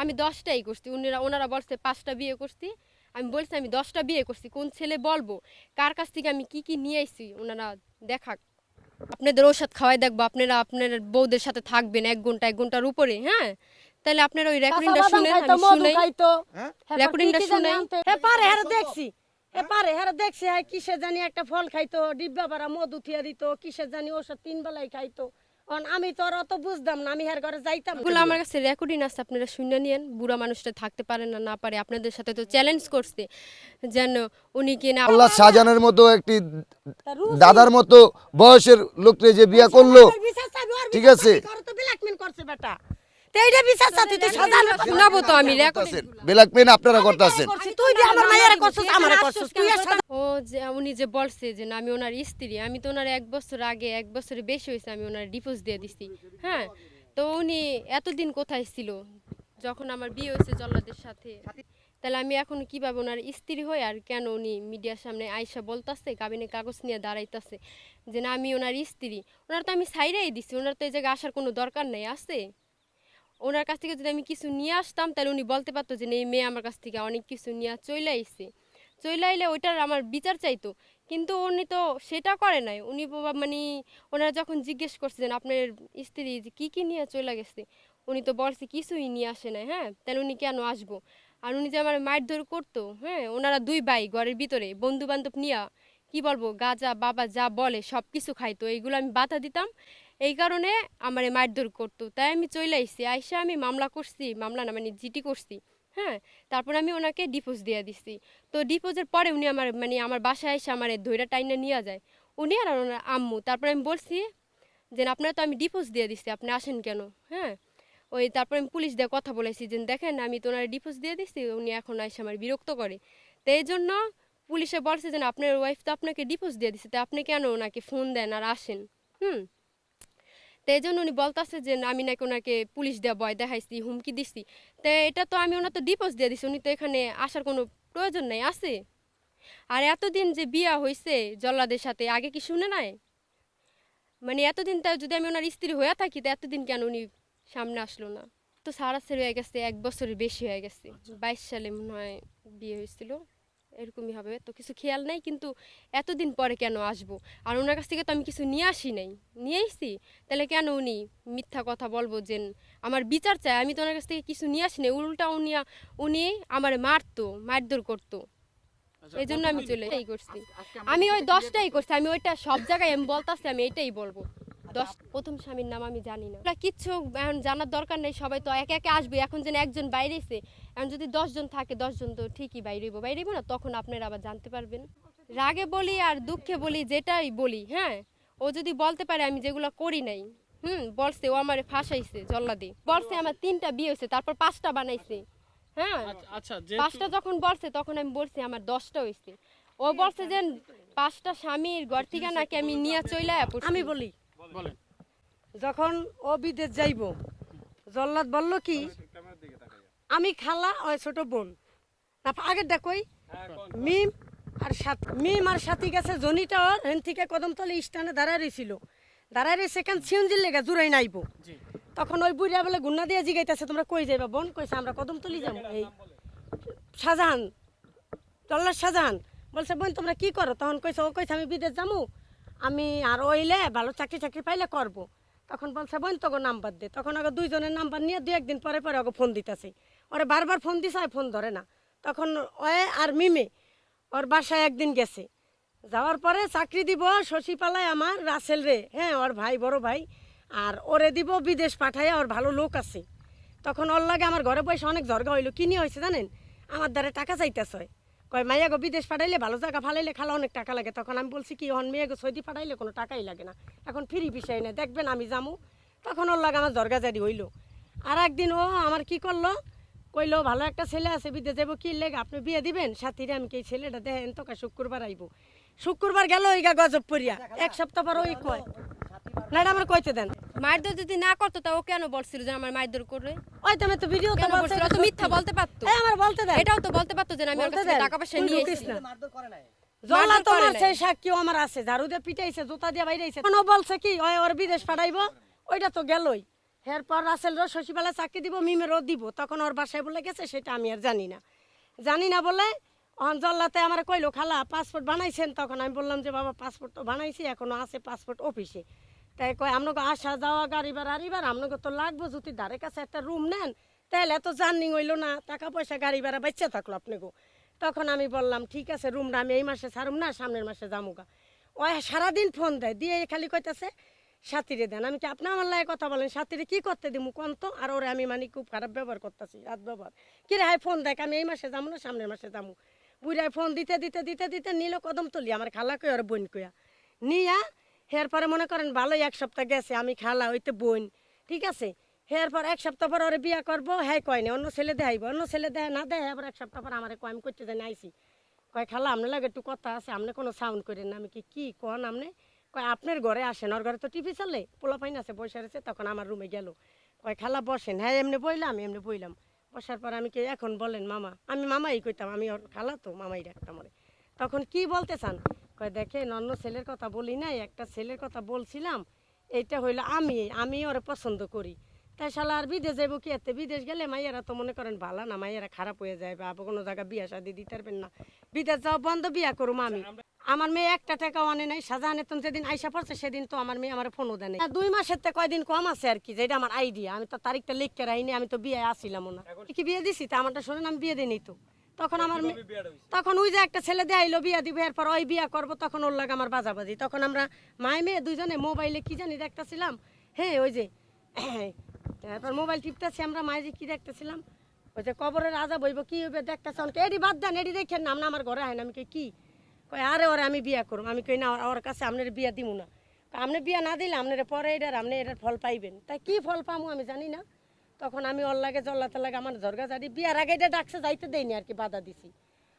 আমি দশটাই করছি। উনারা ওনারা বলছে পাঁচটা বিয়ে করছি। আমি বলছি আমি দশটা বিয়ে করছি কোন ছেলে বলব? কার কাছ থেকে আমি কি কি নিয়ে আইছি? ওনারা দেখাক আপনাদের ওষুধ খাওয়াই দেখব। আপনারা আপনার বউদের সাথে থাকবেন এক ঘণ্টা এক ঘণ্টার উপরে হ্যাঁ? তাহলে আপনারা ওই রেকর্ডিংটা শুনেন আমি শুনাই খাইতো। হ্যাঁ, রেকর্ডিংটা শুনাই। হ্যাঁ, পারে, হ্যাঁ, দেখছি। হ্যাঁ, পারে, হ্যাঁ, দেখছি, হ্যাঁ, কিসে জানি একটা ফল খাইতো ডিব্বা ভরা মধু থিয়া দিত কিসে জানি ওষুধ তিন বেলায় খাইতো। অন আমি তো আর অত বুঝতাম না আমি হের ঘরে যাইতামগুলো আমার কাছে রেকর্ডিং আছে আপনারা শুনে নিয়েন বুড়া মানুষটা থাকতে পারে না না পারে আপনাদের সাথে তো চ্যালেঞ্জ করছে যেন উনি কি না আল্লাহ শাহজাহানের মতো একটি দাদার মতো বয়সের লোককে যে বিয়া করল ঠিক আছে। করছে বেটা। তো এইটা বিচার চাচ্ছি, তুই সাজানো পারবি তো আমি রেকর্ডিং। আপনারা করতেছেন। তুই যে আমার মায়েরা করছিস, আমারে করছিস, তুই ও যে উনি যে বলছে যে না আমি ওনার স্ত্রী আমি তো ওনার এক বছর আগে এক বছরের বেশি হয়েছে আমি ওনার ডিভোর্স দিয়ে দিছি। হ্যাঁ? তো উনি এতদিন কোথায় ছিল? যখন আমার বিয়ে হয়েছে জল্লাদের সাথে। তাহলে আমি এখন কীভাবে ওনার স্ত্রী হই আর কেন উনি মিডিয়ার সামনে আয়সা বলতাছে কাবিনে কাগজ নিয়ে দাঁড়াইতাছে যে না আমি ওনার স্ত্রী। ওনার তো আমি সাইরাই দিছি ওনার তো এই জায়গায় আসার কোনো দরকার নেই আছে? ওনার কাছ থেকে যদি আমি কিছু নিয়ে আসতাম, তাহলে উনি বলতে পারতো যে এই মেয়ে আমার কাছ থেকে অনেক কিছু নিয়ে চলে আইছে। চলে আইলে ওইটার আমার বিচার চাইতো। কিন্তু উনি তো সেটা করে নাই। উনি মানে ওনারা যখন জিজ্ঞেস করছিলেন আপনার স্ত্রী যে কী কী নিয়ে চলে গেছে? উনি তো বলছে, কিছুই নিয়ে আসে নাই। হ্যাঁ? তাহলে উনি কেন আসব? আর উনি যে আমার মায়ের ধরে করতো হ্যাঁ? ওনারা দুই ভাই ঘরের ভিতরে বন্ধু বান্ধব নিয়া, কি বলব, গাজা, বাবা যা বলে সব কিছু খাইতো। এইগুলো আমি বাধা দিতাম। এই কারণে আমার মারধর করতো। তাই আমি চলে আইসি আইসা আমি মামলা করছি, মামলা না মানে জিটি করছি হ্যাঁ? তারপর আমি ওনাকে ডিপোজ দিয়ে দিছি। তো ডিপোজের পরে উনি আমার মানে আমার বাসায় এসে আমার ধৈরা টাইনে নিয়ে যায়। উনি আর ওনার আম্মু, তারপরে আমি বলছি যে, আপনার তো আমি ডিপোজ দিয়ে দিছি, আপনি আসেন কেন? হ্যাঁ? ওই তারপরে আমি পুলিশ দিয়ে কথা বলেছি যে, দেখেন, আমি তো ওনার ডিপোজ দিয়ে দিছি, উনি এখন এসে আমার বিরক্ত করে। তো এই জন্য পুলিশে বলছে যে, আপনার ওয়াইফ তো আপনাকে ডিপোজ দিয়ে দিছে, তো আপনি কেন ওনাকে ফোন দেন আর আসেন? হুম? তো এই জন্য উনি বলতেছে যে আমি নাকি ওনাকে পুলিশ দেওয়া ভয় দেখাইছি হুমকি দিছি। তো এটা তো আমি ওনার তো ডিপোজ দিয়ে দিছি উনি তো এখানে আসার কোনো প্রয়োজন নাই আছে? আর এতদিন যে বিয়া হয়েছে জল্লাদের সাথে আগে কি শুনে নাই? মানে এতদিন তা যদি আমি ওনার স্ত্রী হয়ে থাকি তো এতদিন কেন উনি সামনে আসলো না? তো সারা ছেড়ে হয়ে গেছে এক বছরের বেশি হয়ে গেছে বাইশ সালে মনে হয় বিয়ে হয়েছিল এরকমই হবে। তো কিছু খেয়াল নাই কিন্তু এতদিন পরে কেন আসব? আর ওনার কাছ থেকে তো আমি কিছু নিয়ে আসি নাই। নিয়ে এসছি? তাহলে কেন উনি মিথ্যা কথা বলব যে আমার বিচার চাই? আমি তো ওনার কাছ থেকে কিছু নিয়ে আসি নাই। উল্টা উনি উনি আমার মারতো মারধর করতো। এই জন্য আমি চলে এই করছি। আমি ওই দশটাই করছি। আমি ওইটা সব জায়গায় আমি বলতাছি আমি এটাই বলব। দশ প্রথম স্বামীর নাম আমি জানি না। ওরা কিচ্ছু এখন জানার দরকার নেই সবাই তো একে একে আসবে। এখন যেন একজন বাইরে এসে এখন যদি দশজন থাকে দশজন তো ঠিকই বাইরে হইবো। না তখন আপনারা আবার জানতে পারবেন। রাগে বলি আর দুঃখে বলি যেটাই বলি হ্যাঁ? ও যদি বলতে পারে আমি যেগুলো করি নাই হুম? বলছে ও আমারে ফাঁসাইছে জল্লাদি। বলছে আমার তিনটা বিয়ে হয়েছে তারপর পাঁচটা বানাইছে হ্যাঁ? আচ্ছা পাঁচটা যখন বলছে তখন আমি বলছি আমার দশটা হয়েছে। ও বলছে যে পাঁচটা স্বামীর ঘর থেকে নাকি আমি নিয়ে চলে আমি বলি বলেন। যখন ও বিদেশ যাইব জল্লাদ বলল কি আমি খালা ওই ছোট বোন। না আগের দেখই মিম আর সাথী মিম আর সাথী গেছে জনিটা ওর হেন থেকে কদমতলি স্টানে দাঁড়ায় রয়েছিল দাঁড়ায় রয়েছে সেখান সিউঞ্জির লেগে জুড়াই নাইব। তখন ওই বুড়িয়া বলে গুন্না দিয়ে জিগাইতেছে তোমরা কই যাইবা বোন কইছে আমরা কদমতলি যাব। এই শাহজাহান জল্লাদ শাহজাহান বলছে বোন তোমরা কি করো? তখন কইছে ও কইছে আমি বিদেশ যাব আমি আর ওইলে ভালো চাকরি চাকরি পাইলে করব। তখন বলছে, বোন, তোকে নাম্বার দে। তখন ওকে দুইজনের নাম্বার নিয়ে দু একদিন পরে পরে ওকে ফোন দিতেছে। ওরে বারবার ফোন দিছে ফোন ধরে না। তখন ওয়ে আর মিমে, ওর বাসায় একদিন গেছে। যাওয়ার পরে চাকরি দিব শশীপালায় আমার, রাসেল রে। হ্যাঁ ওর ভাই, বড় ভাই। আর ওরে দিব বিদেশ পাঠায় ওর ভালো লোক আছে। তখন ওর লাগে আমার ঘরে বসে অনেক ঝরগা হইল। কি নিয়ে হয়েছে জানেন? আমার দ্বারা টাকা চাইতেছ। কয়, মাইয়া গো, বিদেশ পাঠাইলে ভালো জায়গা ফালাইলে খালা অনেক টাকা লাগে। তখন আমি বলছি কি, হন মেয়ে গো, সৌদি পাঠাইলে কোনো টাকাই লাগে না। এখন ফ্রি বিষয় না দেখবেন আমি যামু। তখন ওর লাগে আমার ঝরগা জারি হইল। আর একদিন ও আমার কি করল, কইলো, ভালো একটা ছেলে আছে, বিদেশ যাব কি লেগে? আপনি বিয়ে দিবেন? সাথীরে আমি কি ছেলেটা দেখেন? তোকে শুক্রবার আইবো। শুক্রবার গেল ওই গা গজব পরিয়া এক সপ্তাহ পর ওই কয় না আমার কইতে দেন। মারধর যদি না করতো তা ও কেন বলছিল যে আমার মারধর করে ওই তুমি তো ভিডিও তো কেন বলছিল? তো মিথ্যা বলতে পারতো। এই আমার বলতে দেন। এটাও তো বলতে পারতো যে আমি ওর কাছ। টাকা পয়সা নিয়ে এসেছি। মারধর তো করে মারছে নাই। সাক্ষীও আমার আছে। ঝাড়ু দিয়ে পিটাইছে জুতা দিয়ে বাইরেছে। ও বলছে কি ওই ওর বিদেশ পাঠাইবো ওইটা তো গেলই। এরপর রাসেলরও শশীবেলা চাকরি দিব মিমেরও দিব। তখন ওর বাসায় বলে গেছে সেটা আমি আর জানি না। জানি না বলে অঞ্জল্লাতে আমার কইলো খালা পাসপোর্ট বানাইছেন? তখন আমি বললাম যে বাবা পাসপোর্ট তো বানাইছি এখনও আছে পাসপোর্ট অফিসে তাই কয় আপনাকে আসা যাওয়া গাড়ি গাড়িবার আরিবার আপনাকে তো লাগবো যদি ধারে কাছে একটা রুম নেন তাহলে এত জার্নি হইল না টাকা পয়সা গাড়ি ভাড়া বেঁচে থাকল আপনাকে তখন আমি বললাম, ঠিক আছে রুমটা আমি এই মাসে ছাড়ুম না, সামনের মাসে যামুগা। ওই সারাদিন ফোন দেয়, দিয়ে খালি কইতাছে, সাথীরে দেন। আমি কি, আপনি আমার লাগে কথা বলেন, সাথীরে কি করতে দিমু কোন তো? আর ওরে আমি মানে খুব খারাপ ব্যবহার করতেছি, রাত ব্যবহার। কি রে ফোন দেখ, আমি এই মাসে যাব না, সামনের মাসে যাব বুড়ায় ফোন দিতে দিতে দিতে দিতে নিল কদম তুলি, আমার খালা কই আর বোন কইয়া নিয়া হের পরে মনে করেন ভালোই এক সপ্তাহ গেছে, আমি খালা হইতে বোন, ঠিক আছে? হের পর এক সপ্তাহ পর ওরে বিয়া করব হ্যাঁ কয় না অন্য ছেলে দেখাইব, অন্য ছেলে দেয় না, দেয়, আবার এক সপ্তাহ পর আমার কয়, আমি করতে জানি আইসি কয়, খালা, আপনার লাগে একটু কথা আছে, আপনি কোনো সাউন্ড করেন না। আমি কি কি কন আপনি? কয়, আপনার ঘরে আসেন, ওর ঘরে তো টিভি চলে, পোলা পাইন আছে, বসে রয়েছে, তখন আমার রুমে গেল। কয়, খালা, বসেন। হ্যাঁ এমনি বইলাম এমনি বইলাম। বসার পর আমি কি এখন বলেন মামা। আমি মামাই কইতাম, আমি ওর খালা তো, মামাই ডাকতাম ওরে। তখন কি বলতে চান? কয় দেখেন অন্য ছেলের কথা বলি নাই একটা ছেলের কথা বলছিলাম এইটা হইল আমি আমি ওরে পছন্দ করি। তাই শালা আর বিদেশ যাইব কি এতে? বিদেশ গেলে মাইয়ারা তো মনে করেন ভালো না মাইয়ারা খারাপ হয়ে যায় বা কোনো জায়গায় বিয়া শাদি দিতে পারবেন না। বিদেশ যাওয়া বন্ধ বিয়া করুম আমি। আমার মেয়ে একটা টাকাও আনে নাই শাহজাহানের তো যেদিন আইসা পড়ছে সেদিন তো আমার মেয়ে আমার ফোনও দেয় না দুই মাসের থেকে কয়দিন কম আছে আর কি যেটা আমার আইডিয়া আমি তো তারিখটা লিখতে রাইনি আমি তো বিয়ে আসিলাম না। কি বিয়ে দিছি? তা আমারটা শোনেন আমি বিয়ে দিই তো। তখন আমার মেয়ে- তখন ওই যে একটা ছেলে দেয়াইলো বিয়া দিবে এরপর ওই বিয়া করব তখন ওর লাগে আমার বাজাবাজি। তখন আমরা মায় মেয়ে দুইজনে মোবাইলে কি জানি দেখতেছিলাম হ্যাঁ ওই যে তারপর মোবাইল টিপতেছি আমরা মায়ে যে কি দেখতেছিলাম ওই যে কবরের আজা বইব কি হবে দেখতেছি অনেক এডি বাদ দেন এডি দেখেন নাম না আমার ঘরে হয় না। আমি কই কি? কই আরে ওরে আমি বিয়া করুম। আমি কই না ওর- কাছে আপনার বিয়া দিমু না। কয়, আপনি বিয়া না দিলে আপনার পরে এটার আপনি এটার ফল পাইবেন। তাই কি ফল পামু আমি জানি না। তখন আমি ওর লাগে জল্লাতে লাগে আমার ঝরগা জারি বিয়ার আগে এটা ডাকছে যাইতে দেয়নি আর কি বাধা দিছি।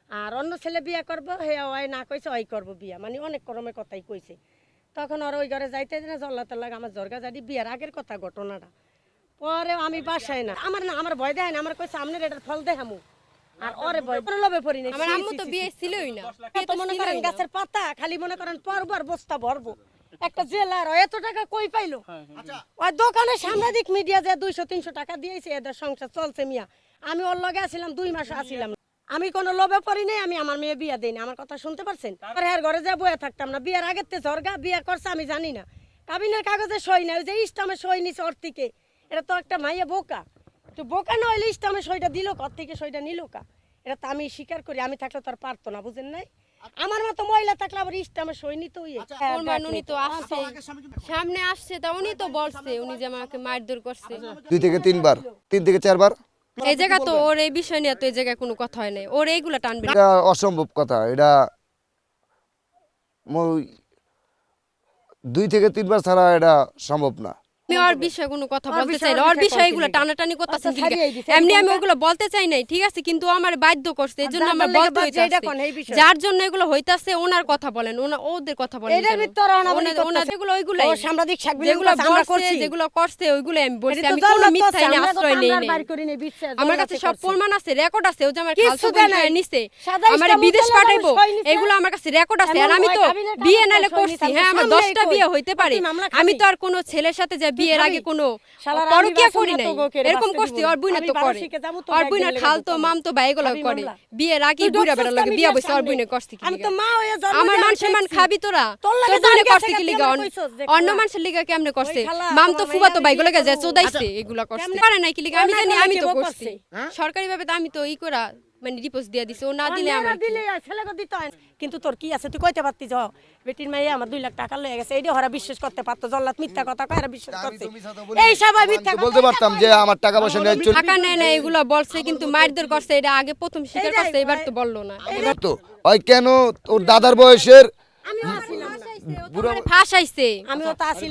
আর অন্য ছেলে বিয়া করব হে ওই না কইছে ওই করব বিয়া। মানে অনেক করমে কথাই কইছে। তখন আর ওই ঘরে যাইতে দিনে জল্লাতে লাগে আমার ঝরগা জারি বিয়ার আগের কথা ঘটনাটা। পরে আমি বাসায় না আমার না আমার ভয় দেয় না আমার কইছে আপনার এটার ফল দেখামু। আর ওরে ভয় পরে লবে পড়ি না আমার আম্মু তো বিয়ে ছিলই না। মনে করেন গাছের পাতা খালি মনে করেন পরবো আর বস্তা ভরবো। একটা জেলার এত টাকা কই পাইলো? ওই দোকানে সাংবাদিক মিডিয়া যে দুইশো তিনশো টাকা দিয়েছে এদের সংসার চলছে মিয়া। আমি ওর লগে আসছিলাম দুই মাস আসছিলাম আমি কোনো লোভে পড়ি নাই আমি আমার মেয়ে বিয়া দিই আমার কথা শুনতে পারছেন? আর হ্যাঁ ঘরে যা বয়ে থাকতাম না বিয়ার আগের তে ঝরগা বিয়ে করছে আমি জানি না। কাবিনের কাগজে সই না ওই যে ইস্টামে সই নিছে ওর থেকে। এটা তো একটা মাইয়া বোকা। তো বোকা না হইলে ইস্টামে সইটা দিল কর থেকে সইটা নিল কা? এটা তো আমি স্বীকার করি আমি থাকলে তো আর পারতো না বুঝেন নাই? আমার মতো মহিলা থাকলে আবার ইস্টামে সই নিত হ্যাঁ, উনি তো আসছে। সামনে আসছে তা উনি তো বলছে উনি যে আমাকে মারধর করছে। দুই থেকে তিনবার। তিন থেকে চারবার? এই জায়গা তো ওর এই বিষয় নিয়ে তো এই জায়গায় কোনো কথা হয় নাই। ওর এইগুলা টানবে এটা অসম্ভব কথা। এটা দুই থেকে তিনবার ছাড়া এটা সম্ভব না। আমি ওর বিষয়ে কোনো কথা বলতে চাই না ওর বিষয়ে বিষয়ে এগুলো? টানাটানি করতেছেন আচ্ছা, দিছে, এমনি আমি ওগুলো বলতে চাই নাই ঠিক আছে কিন্তু আমার বাধ্য করছে এই জন্য আমার বলতে হইতাছে বিষয়? যার জন্য এগুলো হইতাছে ওনার কথা বলেন ওনা ওদের কথা বলেন এটার? ভিতরে ওনাদের করতেছে। এগুলো ওইগুলাই সাংবাদিক যেগুলো কাছে আমরা করছি। যেগুলো করছে ওইগুলো আমি বলছি আমি কোনো মিথ্যা তো আশ্রয় নেই নাই। নাই, আমার কাছে সব প্রমাণ আছে রেকর্ড আছে ও যে আমার খালতো দেয় নিছে আমার বিদেশ পাঠাইবো এগুলো আমার কাছে রেকর্ড আছে আর আমি তো বিয়ে সই নালে করছি হ্যাঁ আমার দশটা। বিয়ে হইতে পারে আমি তো আর কোনো ছেলের সাথে যে বিয়ের আগে কোনো পরকিয়া করি নাই? এরকম করছি। ওর বুইনা তো করে। তো ব্যাগ বুইনা দিয়ে খালতো লেগে মামতো ভাই এগুলো করে। বিয়ের আগে বুড়া বেড়া লাগে বিয়া বসে সামনে। বুইনে করছি কি? তো হয়ে আমার মান সম্মান খাবি তোরা? তোর বুইনে করছি কি লিগা অন্য- খালা। মানুষের লিগা কেমনে করছে? খালা, মাম তো ফুফাতো মেয়ে ভাই গুলো বিয়ে যা চোদাইছে এগুলা করছে। পারে নাই কি লিগা? আমি জানি আমি তো করছি। সরকারি ভাবে তো আমি তো ই করা মানে রিপোর্ট দিয়ে দিছে। ও না দিলে আমার দিলে আর ছেলেকে দিতে হয় কিন্তু তোর কি আছে? তুই কইতে পারতি যাও বেটির মেয়ে আমার দুই লাখ টাকা লয়ে গেছে। এইটা ওরা বিশ্বাস করতে পারতো। জল্লাদ মিথ্যা কথা কয় এরা বিশ্বাস করছে। এই সবাই মিথ্যা কথা বলতে পারতাম যে আমার টাকা পয়সা নিয়ে চলে টাকা নেয় না এগুলো বলছে কিন্তু মারধর করছে এটা আগে প্রথম স্বীকার করছে এবার তো বলল না। এবার তো ওই কেন? ওর দাদার বয়সের আমি আসিলাম। না। ফাঁসাইছে আমিও তো আসিলাম।